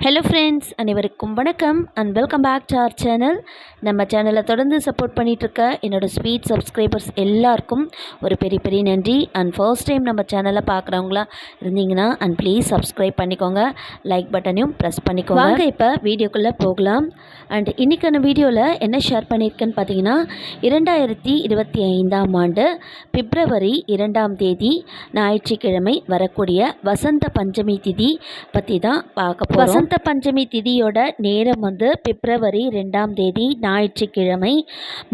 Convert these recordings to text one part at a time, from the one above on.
Hello friends அனைவருக்கும் வணக்கம் and welcome back to our channel நம்ம சேனலை தொடர்ந்து சப்போர்ட் பண்ணிகிட்ருக்க என்னோடய ஸ்வீட் சப்ஸ்கிரைபர்ஸ் எல்லாருக்கும் ஒரு பெரிய பெரிய நன்றி. அண்ட் ஃபர்ஸ்ட் டைம் நம்ம சேனலை பார்க்குறவங்களா இருந்தீங்கன்னா அண்ட் ப்ளீஸ் சப்ஸ்கிரைப் பண்ணிக்கோங்க. லைக் பட்டனையும் ப்ரெஸ் பண்ணிக்கோங்க. வாங்க இப்போ வீடியோக்குள்ளே போகலாம். அண்ட் இன்றைக்கான வீடியோவில் என்ன ஷேர் பண்ணியிருக்கேன்னு பார்த்தீங்கன்னா இரண்டாயிரத்தி இருபத்தி ஐந்தாம் ஆண்டு பிப்ரவரி இரண்டாம் தேதி ஞாயிற்றுக்கிழமை வரக்கூடிய வசந்த பஞ்சமி திதி பற்றி தான் பார்க்க போகிறோம் வசந்த பஞ்சமி திதியோட நேரம் வந்து பிப்ரவரி ரெண்டாம் தேதி ஞாயிற்றுக்கிழமை.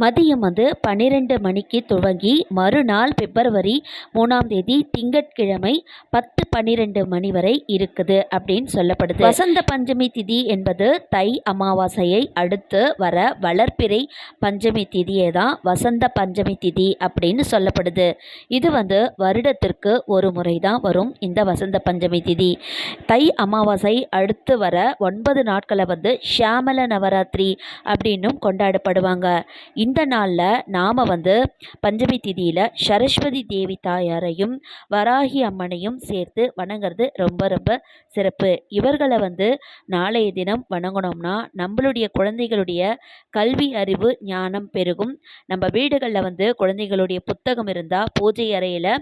மதியம் வந்து பன்னிரெண்டு மணிக்கு துவங்கி மறுநாள் பிப்ரவரி மூணாம் தேதி திங்கட்கிழமை பத்து பன்னிரெண்டு மணி வரை இருக்குது அப்படின்னு சொல்லப்படுது. வசந்த பஞ்சமி திதி என்பது தை அமாவாசையை அடுத்து வர வளர்ப்பிறை பஞ்சமி திதியை தான் வசந்த பஞ்சமி திதி அப்படின்னு சொல்லப்படுது. இது வந்து வருடத்திற்கு ஒரு முறை தான் வரும் இந்த வசந்த பஞ்சமி திதி. தை அமாவாசை அடுத்து வர வர ஒன்பது நாட்களை வந்து ஷியாமல நவராத்திரி அப்படின்னும் கொண்டாடப்படுவாங்க. இந்த நாளில் நாம் வந்து பஞ்சமி திதியில் சரஸ்வதி தேவி தாயாரையும் வராகி அம்மனையும் சேர்த்து வணங்குறது ரொம்ப ரொம்ப சிறப்பு. இவர்களை வந்து நாளைய தினம் வணங்கணும்னா நம்மளுடைய குழந்தைகளுடைய கல்வி அறிவு ஞானம் பெருகும். நம்ம வீடுகளில் வந்து குழந்தைகளுடைய புத்தகம் இருந்தால் பூஜை அறையில்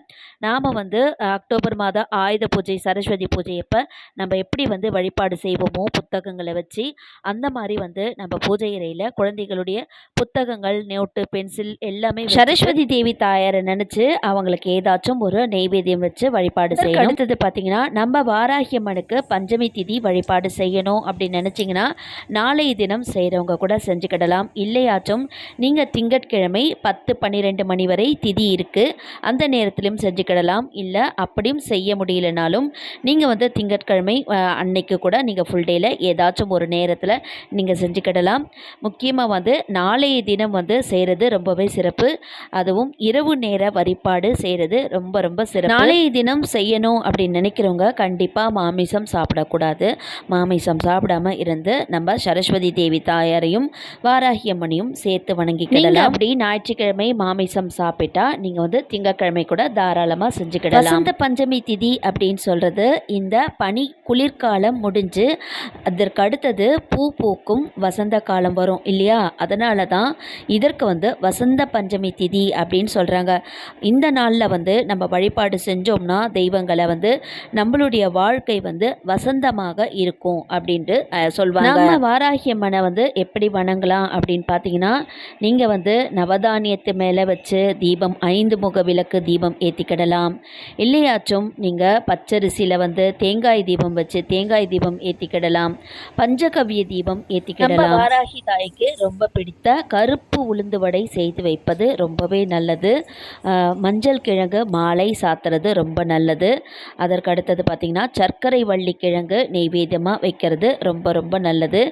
நாம் வந்து அக்டோபர் மாதம் ஆயுத பூஜை சரஸ்வதி பூஜை அப்போ நம்ம எப்படி வந்து வழிபாடு செய்வோமோ புத்தகங்களை வச்சு அந்த மாதிரி வந்து நம்ம பூஜை அறையில் குழந்தைகளுடைய புத்தகங்கள் நோட்டு பென்சில் எல்லாமே சரஸ்வதி தேவி தாயாரை நினச்சி அவங்களுக்கு ஏதாச்சும் ஒரு நெய்வேத்தியம் வச்சு வழிபாடு செய்யணும். அடுத்தது பார்த்தீங்கன்னா நம்ம வாராகி அம்மனுக்கு பஞ்சமி திதி வழிபாடு செய்யணும் அப்படின்னு நினச்சிங்கன்னா நாளைய தினம் செய்கிறவங்க கூட செஞ்சுக்கிடலாம். இல்லையாச்சும் நீங்கள் திங்கட்கிழமை பத்து பன்னிரெண்டு மணி வரை திதி இருக்குது அந்த நேரத்திலும் செஞ்சுக்கிடலாம். இல்லை அப்படியும் செய்ய முடியலனாலும் நீங்கள் வந்து திங்கட்கிழமை அன்னைக்கு கூட நீங்கள் ஃபுல் டேயில் ஏதாச்சும் ஒரு நேரத்தில் நீங்கள் செஞ்சுக்கிடலாம். முக்கியமாக வந்து நாளைய தினம் வந்து செய்கிறது ரொம்பவே சிறப்பு. அதுவும் இரவு நேர வழிபாடு செய்கிறது ரொம்ப ரொம்ப சிறப்பு. நாளைய தினம் செய்யணும் அப்படின்னு நினைக்கிறவங்க கண்டிப்பாக மாமிசம் சாப்பிடக்கூடாது. மாமிசம் சாப்பிடாம இருந்து நம்ம சரஸ்வதி தேவி தாயாரையும் வாராகி அம்மனையும் சேர்த்து வணங்கிக்கிடலாம். அப்படி ஞாயிற்றுக்கிழமை மாமிசம் சாப்பிட்டா நீங்கள் வந்து திங்கட்கிழமை கூட தாராளமாக செஞ்சுக்கிடலாம். வசந்த பஞ்சமி திதி அப்படின்னு சொல்கிறது இந்த பனி குளிர்காலம் முடிஞ்சு அதற்கு அடுத்தது பூ பூக்கும் வசந்த காலம் வரும் இல்லையா? அதனால தான் இதற்கு வந்து வசந்த பஞ்சமி திதி அப்படின்னு சொல்கிறாங்க இந்த நாளில் வந்து நம்ம வழிபாடு செஞ்சோம்னா தெய்வங்களை வந்து நம்மளுடைய வாழ்க்கை வந்து வசந்தமாக இருக்கும் அப்படின்ட்டு சொல்வாங்க. நம்ம வாராகியம்மனை வந்து எப்படி வணங்கலாம் அப்படின்னு பார்த்தீங்கன்னா நீங்கள் வந்து நவதானியத்து மேலே வச்சு தீபம் ஐந்து முக விளக்கு தீபம் ஏற்றிக்கிடலாம் இல்லையாச்சும் நீங்கள் பச்சரிசியில் வந்து தேங்காய் தீபம் வச்சு தேங்காய் தீபம் ஏற்றிக்கிடலாம் பஞ்சகவ்ய தீபம் ஏற்றிக்கிடலாம் வாராகி தாய்க்கு ரொம்ப பிடித்த கருப்பு உளுந்து வடை செய்து வைப்பது ரொம்பவே நல்லது. மஞ்சள் கிழங்கு மாலை சாத்துறது ரொம்ப நல்லது. அதற்கு அடுத்தது பார்த்திங்கன்னா சர்க்கரை வள்ளி கிழங்கு நெய்வேத்தியமாக வைக்கிறது ரொம்ப ரொம்ப நல்லது.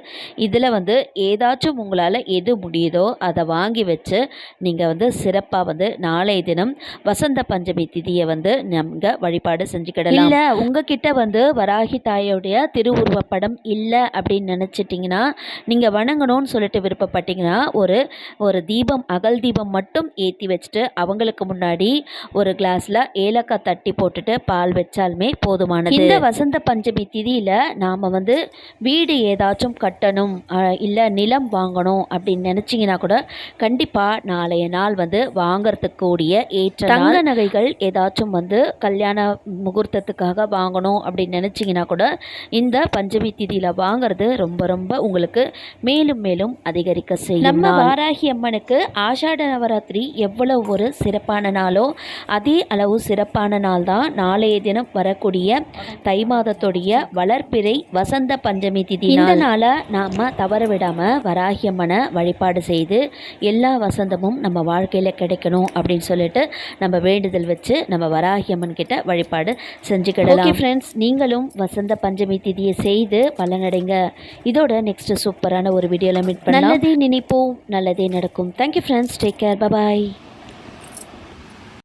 இதில் வந்து ஏதாச்சும் உங்களால் எது முடியுதோ அதை வாங்கி வச்சு நீங்கள் வந்து சிறப்பாக வந்து நாளைய தினம் வசந்த பஞ்சமி திதியை வந்து நம்ம வழிபாடு செஞ்சுக்கிடலாம். இல்லை உங்ககிட்ட வந்து வராகி தாயோடைய திருவுருவப் படம் இல்லை அப்படின்னு நினச்சிட்டிங்கன்னா நீங்கள் வணங்கணும்னு சொல்லிட்டு விருப்பப்பட்டீங்கன்னா ஒரு ஒரு தீபம் அகல் தீபம் மட்டும் ஏற்றி வச்சுட்டு அவங்களுக்கு முன்னாடி ஒரு கிளாஸில் ஏலக்காய் தட்டி போட்டுட்டு பால் வச்சாலுமே போதுமானது. இந்த வசந்த பஞ்சமி திதியில் நாம் வந்து வீடு ஏதாச்சும் கட்டணும் இல்லை நிலம் வாங்கணும் அப்படின்னு நினச்சிங்கன்னா கூட கண்டிப்பாக நாளைய நாள் வந்து வாங்கறதுக்கு கூடிய ஏற்ற தங்க நகைகள் ஏதாச்சும் வந்து கல்யாண முகூர்த்தத்துக்காக வாங்கணும் அப்படின்னு நினச்சிங்கன்னா கூட இந்த பஞ்சமி திதியில் வாங்குறது ரொம்ப ரொம்ப உங்களுக்கு மேலும் மேலும் அதிகரிக்க செய்யும் நம்ம வாராகி அம்மனுக்கு ஆஷாட நவராத்திரி எவ்வளவு ஒரு சிறப்பான நாளோ அதே அளவு சிறப்பான நாள் தான் நாளைய தினம் வரக்கூடிய தை மாதத்துடைய வளர்ப்பிறை வசந்த பஞ்சமி திதி இந்த நாளை. நாம் தவற விடாமல் வராகி அம்மனை வழிபாடு செய்து எல்லா வசந்தமும் நம்ம வாழ்க்கையில் கிடைக்கணும் அப்படின்னு சொல்லிட்டு நம்ம வேண்டுதல் வச்சு நம்ம வராகி அம்மன் கிட்ட வழிபாடு செஞ்சுக்கிடலாம். ஓகே ஃப்ரெண்ட்ஸ் நீங்களும் வசந்த பஞ்சமி திதியை செய்து பலனடைங்க இதோட நெக்ஸ்ட் சூப்பரான ஒரு வீடியோவில் மீட் பண்ணலாம். நல்லதே நினைப்போம். நல்லதே நடக்கும். Thank you friends take care bye bye